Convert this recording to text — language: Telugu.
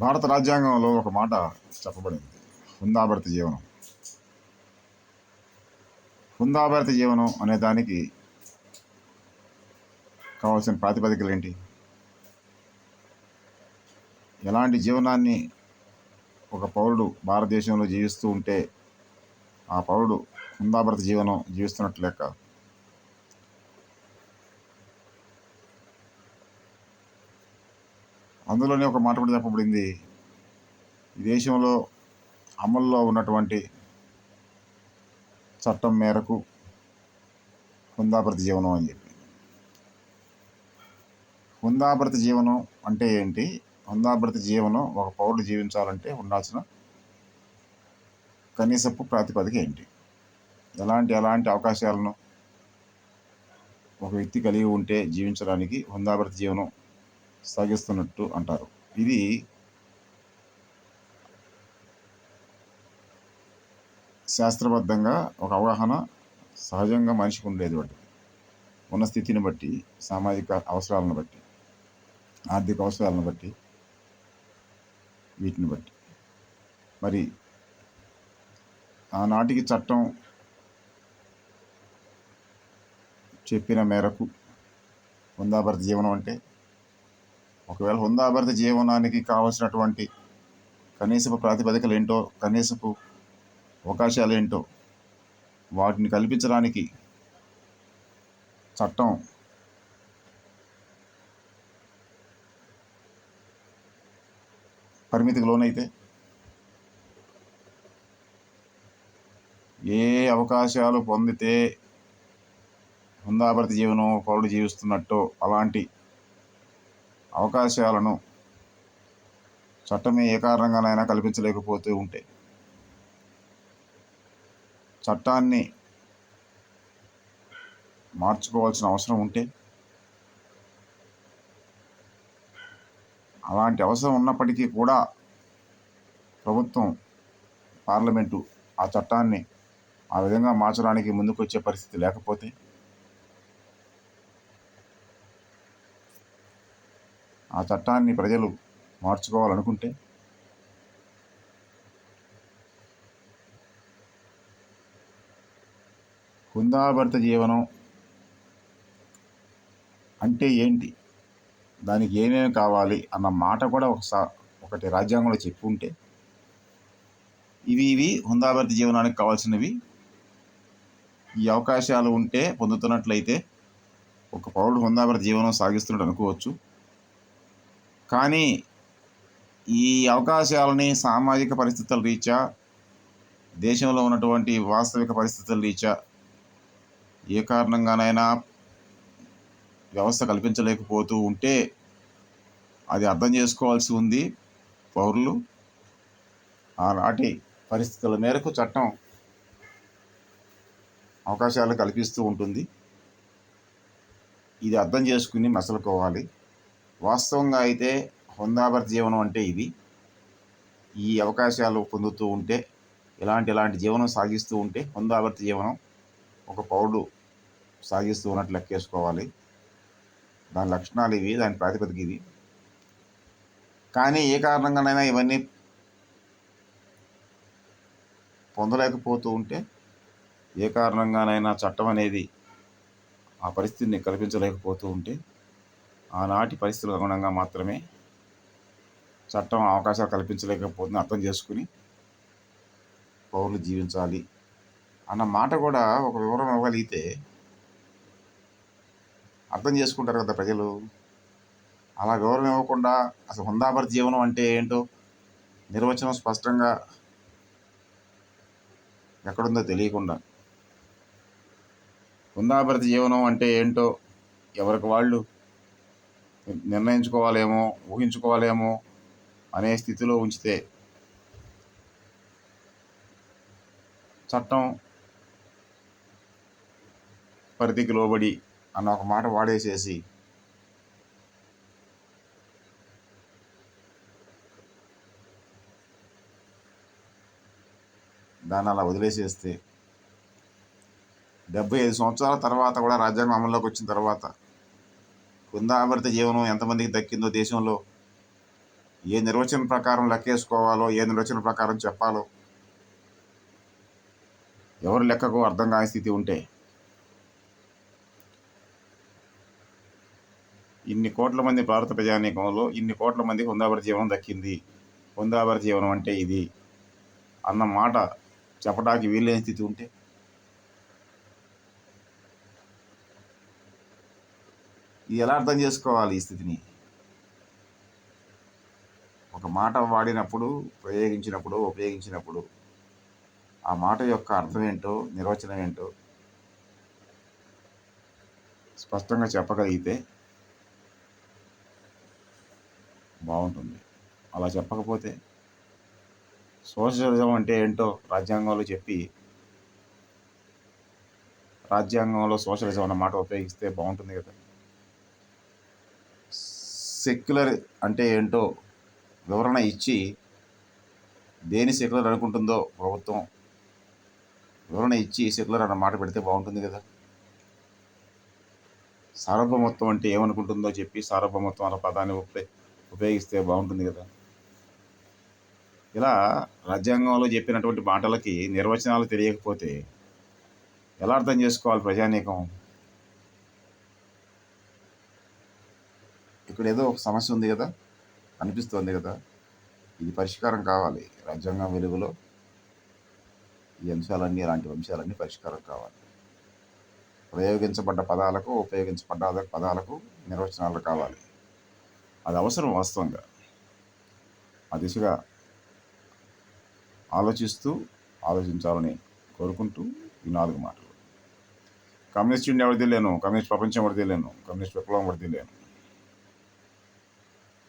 భారత రాజ్యాంగంలో ఒక మాట చెప్పబడింది. హుందాభరత జీవనం. హుందాభరత జీవనం అనే దానికి కావాల్సిన ప్రాతిపదికలు ఏంటి? ఎలాంటి జీవనాన్ని ఒక పౌరుడు భారతదేశంలో జీవిస్తూ ఉంటే ఆ పౌరుడు హుందాభరత జీవనం జీవిస్తున్నట్లు లెక్క అందులోనే ఒక మాట కూడా చెప్పబడింది. ఈ దేశంలో అమల్లో ఉన్నటువంటి చట్టం మేరకు హుందాభరిత జీవనం అని చెప్పి. హుందాభరిత జీవనం అంటే ఏంటి? హుందాభరిత జీవనం ఒక పౌరుడు జీవించాలంటే ఉండాల్సిన కనీసపు ప్రాతిపదిక ఏంటి? ఎలాంటి ఎలాంటి అవకాశాలను ఒక వ్యక్తి కలిగి ఉంటే జీవించడానికి హుందాభరిత జీవనం సాగిస్తున్నట్టు అంటారు. ఇది శాస్త్రబద్ధంగా ఒక అవగాహన సహజంగా మనిషికి ఉండేది వాటి ఉన్న స్థితిని బట్టి సామాజిక అవసరాలను బట్టి ఆర్థిక అవసరాలను బట్టి వీటిని బట్టి. మరి ఆనాటికి చట్టం చెప్పిన మేరకు హుందాభరిత జీవనం అంటే ఒకవేళ హుందాభరిత జీవనానికి కావలసినటువంటి కనీసపు ప్రాతిపదికలు ఏంటో కనీసపు అవకాశాలు ఏంటో వాటిని కల్పించడానికి చట్టం పరిమితికి లోనైతే ఏ అవకాశాలు పొందితే హుందాభరిత జీవనం పౌరుడు జీవిస్తున్నట్టో అలాంటి అవకాశాలను చట్టమే ఏ కారణంగానైనా కల్పించలేకపోతూ ఉంటే. చట్టాన్ని మార్చుకోవాల్సిన అవసరం ఉంటే అలాంటి అవసరం ఉన్నప్పటికీ కూడా ప్రభుత్వం పార్లమెంటు ఆ చట్టాన్ని ఆ విధంగా మార్చడానికి ముందుకు వచ్చే పరిస్థితి లేకపోతే ఆ చట్టాన్ని ప్రజలు మార్చుకోవాలనుకుంటే హుందాభరిత జీవనం అంటే ఏంటి? దానికి ఏమేమి కావాలి? అన్న మాట కూడా ఒకసా ఒకటి రాజ్యాంగంలో చెప్పుంటే ఇవి ఇవి హుందాభరిత జీవనానికి కావాల్సినవి. ఈ అవకాశాలు ఉంటే పొందుతున్నట్లయితే ఒక పౌరుడు హుందాభరిత జీవనం సాగిస్తున్నట్టు అనుకోవచ్చు. కానీ ఈ అవకాశాలని సామాజిక పరిస్థితుల రీత్యా దేశంలో ఉన్నటువంటి వాస్తవిక పరిస్థితుల రీత్యా ఏ కారణంగానైనా వ్యవస్థ కల్పించలేకపోతూ ఉంటే అది అర్థం చేసుకోవాల్సి ఉంది పౌరులు. ఆనాటి పరిస్థితుల మేరకు చట్టం అవకాశాలు కల్పిస్తూ ఉంటుంది. ఇది అర్థం చేసుకుని మసలుకోవాలి. వాస్తవంగా అయితే హుందాబర్ జీవనం అంటే ఇది. ఈ అవకాశాలు పొందుతూ ఉంటే ఇలాంటి ఇలాంటి జీవనం సాగిస్తూ ఉంటే హుందాభరిత జీవనం ఒక పౌరుడు సాగిస్తూ ఉన్నట్లు లెక్కేసుకోవాలి. దాని లక్షణాలు ఇవి దాని ప్రాతిపదిక ఇది. కానీ ఏ కారణంగానైనా ఇవన్నీ పొందలేకపోతూ ఉంటే ఏ కారణంగానైనా చట్టం అనేది ఆ పరిస్థితిని కల్పించలేకపోతూ ఉంటే ఆనాటి పరిస్థితులకు అనుగుణంగా మాత్రమే చట్టం అవకాశాలు కల్పించలేకపోతుంది అర్థం చేసుకుని పౌరులు జీవించాలి అన్న మాట కూడా ఒక వివరం ఇవ్వగలిగితే అర్థం చేసుకుంటారు కదా ప్రజలు. అలా వివరం ఇవ్వకుండా అసలు హుందాబర్ జీవనం అంటే ఏంటో నిర్వచనం స్పష్టంగా ఎక్కడుందో తెలియకుండా. హుందాభరత జీవనం అంటే ఏంటో ఎవరికి వాళ్ళు నిర్ణయించుకోవాలేమో ఊహించుకోవాలేమో అనే స్థితిలో ఉంచితే చట్టం పరిధికి లోబడి అన్న ఒక మాట వాడేసేసి దాన్ని అలా వదిలేసేస్తే డెబ్బై ఐదు సంవత్సరాల తర్వాత కూడా రాజ్యాంగం అమల్లోకి వచ్చిన తర్వాత కుందాభరిత జీవనం ఎంతమందికి దక్కిందో దేశంలో ఏ నిర్వచనం ప్రకారం లెక్కేసుకోవాలో ఏ నిర్వచనం ప్రకారం చెప్పాలో ఎవరు లెక్కకు అర్థం కాని స్థితి ఉంటే ఇన్ని కోట్ల మంది భారత ప్రజానీకంలో ఇన్ని కోట్ల మంది హుందాభర జీవనం దక్కింది. హుందాభర జీవనం అంటే ఇది అన్న మాట చెప్పడానికి వీలైన స్థితి ఉంటే ఇది ఎలా అర్థం చేసుకోవాలి ఈ స్థితిని? ఒక మాట వాడినప్పుడు ప్రయోగించినప్పుడు ఉపయోగించినప్పుడు ఆ మాట యొక్క అర్థం ఏంటో నిర్వచనం ఏంటో స్పష్టంగా చెప్పగలిగితే బాగుంటుంది. అలా చెప్పకపోతే సోషలిజం అంటే ఏంటో రాజ్యాంగంలో చెప్పి రాజ్యాంగంలో సోషలిజం అన్న మాట ఉపయోగిస్తే బాగుంటుంది కదా. సెక్యులర్ అంటే ఏంటో వివరణ ఇచ్చి దేని సెక్యులర్ అనుకుంటుందో ప్రభుత్వం వివరణ ఇచ్చి సెక్యులర్ అన్న మాట పెడితే బాగుంటుంది కదా? సార్వభౌమత్వం అంటే ఏమనుకుంటుందో చెప్పి సార్వభౌమత్వం అన్న పదాన్ని ఉపయోగి ఉపయోగిస్తే బాగుంటుంది కదా? ఇలా రాజ్యాంగంలో చెప్పినటువంటి మాటలకి నిర్వచనాలు తెలియకపోతే ఎలా అర్థం చేసుకోవాలి ప్రజానీకం? ఇక్కడ ఏదో ఒక సమస్య ఉంది కదా అనిపిస్తుంది కదా. ఇది పరిష్కారం కావాలి. రాజ్యాంగం వెలుగులో ఈ అంశాలన్నీ ఇలాంటి అంశాలన్నీ పరిష్కారం కావాలి. ప్రయోగించబడ్డ పదాలకు ఉపయోగించబడ్డ పదాలకు నిర్వచనాలు కావాలి. అది అవసరం వాస్తవంగా. ఆ దిశగా ఆలోచిస్తూ ఆలోచించాలని కోరుకుంటూ ఈ నాలుగు మాటలు. కమ్యూనిస్ట్ ఇండియా వడితే కమ్యూనిస్ట్ ప్రపంచం వడితే కమ్యూనిస్ట్ విప్లవం వడితే లేను